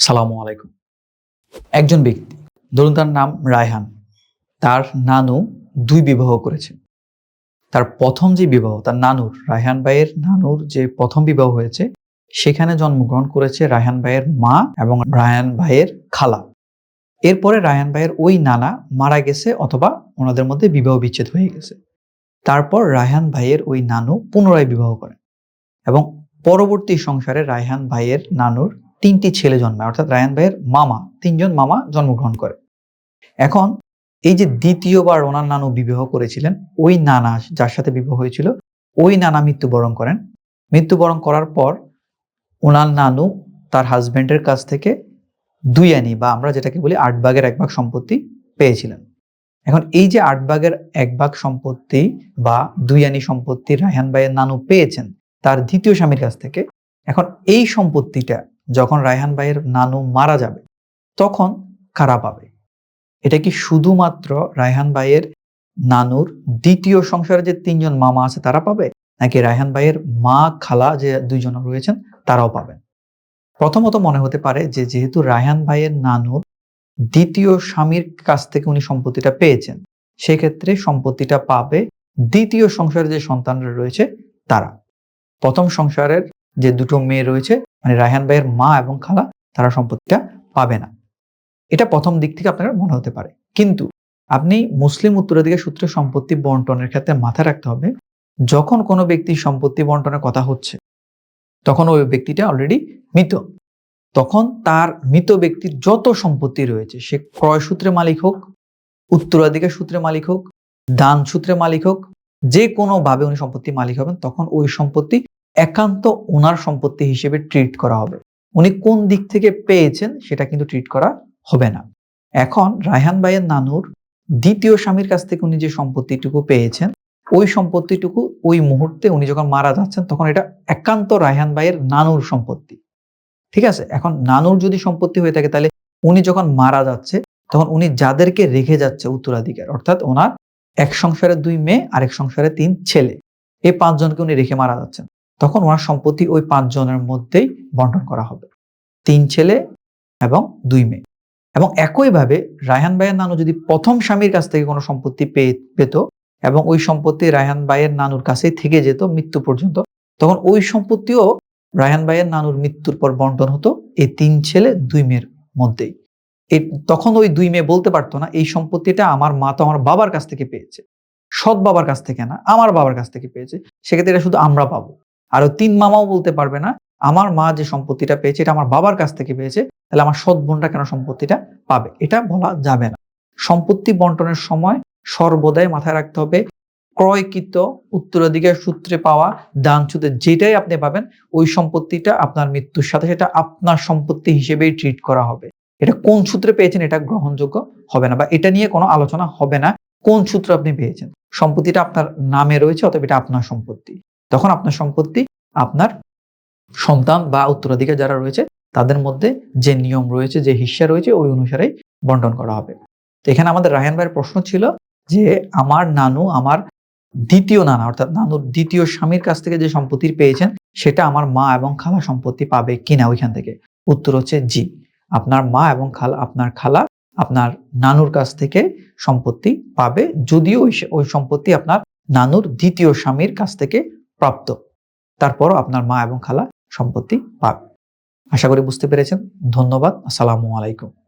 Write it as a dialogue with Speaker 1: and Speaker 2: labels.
Speaker 1: সালামু আলাইকুম। একজন ব্যক্তি, ধরুন তার নাম রায়হান, তার নানু দুই বিবাহ করেছে। তার প্রথম যে বিবাহ, তার নানুর রায়হান ভাইয়ের নানুর যে প্রথম বিবাহ হয়েছে, সেখানে জন্মগ্রহণ করেছে রায়হান ভাইয়ের মা এবং রায়হান ভাইয়ের খালা। এরপরে রায়হান ভাইয়ের ওই নানা মারা গেছে অথবা ওনাদের মধ্যে বিবাহ বিচ্ছেদ হয়ে গেছে। তারপর রায়হান ভাইয়ের ওই নানু পুনরায় বিবাহ করেন এবং পরবর্তী সংসারে রায়হান ভাইয়ের নানুর তিনটি ছেলে জন্মায়, অর্থাৎ রায়হান ভাইয়ের মামা, তিনজন মামা জন্মগ্রহণ করে। এখন এই যে দ্বিতীয়বার ওনার নানু বিবাহ করেছিলেন, ওই নানা যার সাথে বিবাহ হয়েছিল, ওই নানা মৃত্যুবরণ করেন। মৃত্যুবরণ করার পর ওনার নানু তার হাজবেন্ডের কাছ থেকে দুই আনি বা আমরা যেটাকে বলি আট ভাগের এক ভাগ সম্পত্তি পেয়েছিলেন। এখন এই যে আট ভাগের এক ভাগ সম্পত্তি বা দুই আনি সম্পত্তি রায়হান ভাইয়ের নানু পেয়েছেন, তার দ্বিতীয় স্বামীর কাছ থেকে, এখন এই সম্পত্তিটা যখন রায়হান ভাইয়ের নানু মারা যাবে, তখন কারা পাবে? এটা কি শুধুমাত্র রায়হান ভাইয়ের নানুর দ্বিতীয় সংসারে যে তিনজন মামা আছে তারা পাবে? নাকি রায়হান ভাইয়ের মা খালা যে দুইজন রয়েছেন তারাও পাবেন? প্রথমত মনে হতে পারে যে যেহেতু রায়হান ভাইয়ের নানুর দ্বিতীয় স্বামীর কাছ থেকে উনি সম্পত্তিটা পেয়েছেন, সেক্ষেত্রে সম্পত্তিটা পাবে দ্বিতীয় সংসারে যে সন্তানরা রয়েছে তারা। প্রথম সংসারের যে দুটো মেয়ে রয়েছে মানে রায়হান ভাইয়ের মা এবং খালা, তারা সম্পত্তিটা পাবে না। এটা প্রথম দিক থেকে আপনার মনে হতে পারে। কিন্তু আপনি মুসলিম উত্তরাধিকার সূত্রে সম্পত্তি বন্টনের ক্ষেত্রে মাথায় রাখতে হবে, যখন কোনো ব্যক্তির সম্পত্তি বন্টনের কথা হচ্ছে, তখন ওই ব্যক্তিটা অলরেডি মৃত। তখন তার মৃত ব্যক্তির যত সম্পত্তি রয়েছে, সে ক্রয় সূত্রে মালিক হোক, উত্তরাধিকার সূত্রে মালিক হোক, দান সূত্রে মালিক হোক, যে কোনোভাবে উনি সম্পত্তি মালিক হবেন, তখন ওই সম্পত্তি একান্ত ওনার সম্পত্তি হিসেবে ট্রিট করা হবে। উনি কোন দিক থেকে পেয়েছেন সেটা কিন্তু ট্রিট করা হবে না। এখন রায়হান ভাইয়ের নানুর দ্বিতীয় স্বামীর কাছ থেকে উনি যে সম্পত্তিটুকু পেয়েছেন, ওই সম্পত্তিটুকু ওই মুহূর্তে উনি যখন মারা যাচ্ছেন, তখন এটা একান্ত রায়হান ভাইয়ের নানুর সম্পত্তি। ঠিক আছে? এখন নানুর যদি সম্পত্তি হয়ে থাকে, তাহলে উনি যখন মারা যাচ্ছে, তখন উনি যাদেরকে রেখে যাচ্ছে উত্তরাধিকার, অর্থাৎ ওনার এক সংসারে দুই মেয়ে, আরেক সংসারে তিন ছেলে, এই পাঁচজনকে উনি রেখে মারা যাচ্ছেন। তখন ওনার সম্পত্তি ওই পাঁচজনের মধ্যেই বন্টন করা হবে। তিন ছেলে এবং দুই মেয়ে। এবং একইভাবে রায়হান ভাইয়ের নানু যদি প্রথম স্বামীর কাছ থেকে কোনো সম্পত্তি পেয়ে, পেত এবং ওই সম্পত্তি রায়হান ভাইয়ের নানুর কাছেই থেকে যেত মৃত্যু পর্যন্ত, তখন ওই সম্পত্তিও রায়হান ভাইয়ের নানুর মৃত্যুর পর বন্টন হতো এই তিন ছেলে, দুই মেয়ের মধ্যেই। এই তখন ওই দুই মেয়ে বলতে পারতো না, এই সম্পত্তিটা আমার মা তো আমার বাবার কাছ থেকে পেয়েছে। সৎ বাবার কাছ থেকে না, আমার বাবার কাছ থেকে পেয়েছে। সেক্ষেত্রে এটা শুধু আমরা পাবো। আর তিন মামাও বলতে পারবে না, আমার মা যে সম্পত্তিটা পেয়েছে এটা আমার বাবার কাছ থেকে পেয়েছে, তাহলে আমার সৎ বোনটা কেন সম্পত্তিটা পাবে? এটা বলা যাবে না। সম্পত্তি বন্টনের সময় সর্বদাই মাথায় রাখতে হবে, ক্রয়কৃত উত্তরাধিকার সূত্রে পাওয়া দান সুদে যেটাই আপনি পাবেন, ওই সম্পত্তিটা আপনার মৃত্যুর সাথে সেটা আপনার সম্পত্তি হিসেবেই ট্রিট করা হবে। এটা কোন সূত্রে পেয়েছেন এটা গ্রহণযোগ্য হবে না, বা এটা নিয়ে কোনো আলোচনা হবে না, কোন সূত্রে আপনি পেয়েছেন? সম্পত্তিটা আপনার নামে রয়েছে অথবা এটা আপনার সম্পত্তি। তখন আপনার সম্পত্তি, আপনার সন্তান বা উত্তরাধিকার যারা রয়েছে, তাদের মধ্যে যে নিয়ম রয়েছে, যে হিস্সা রয়েছে, ওই অনুসারেই বন্টন করা হবে। তো এখানে আমাদের রায়হান ভাইয়ের প্রশ্ন ছিল যে, আমার নানু, আমার দ্বিতীয় নানা, অর্থাৎ নানুর দ্বিতীয় স্বামীর কাছ থেকে যে সম্পত্তি পেয়েছেন, সেটা আমার মা এবং খালা সম্পত্তি পাবে কিনা ওইখান থেকে। উত্তর হচ্ছে জি। আপনার মা এবং খালা, আপনার খালা, আপনার নানুর কাছ থেকে সম্পত্তি পাবে, যদিও ওই সম্পত্তি আপনার নানুর দ্বিতীয় স্বামীর কাছ থেকে প্রাপ্ত। তারপর আপনার মা এবং খালা সম্পত্তি পাবে। আশা করি বুঝতে পেরেছেন। ধন্যবাদ। আসসালামু আলাইকুম।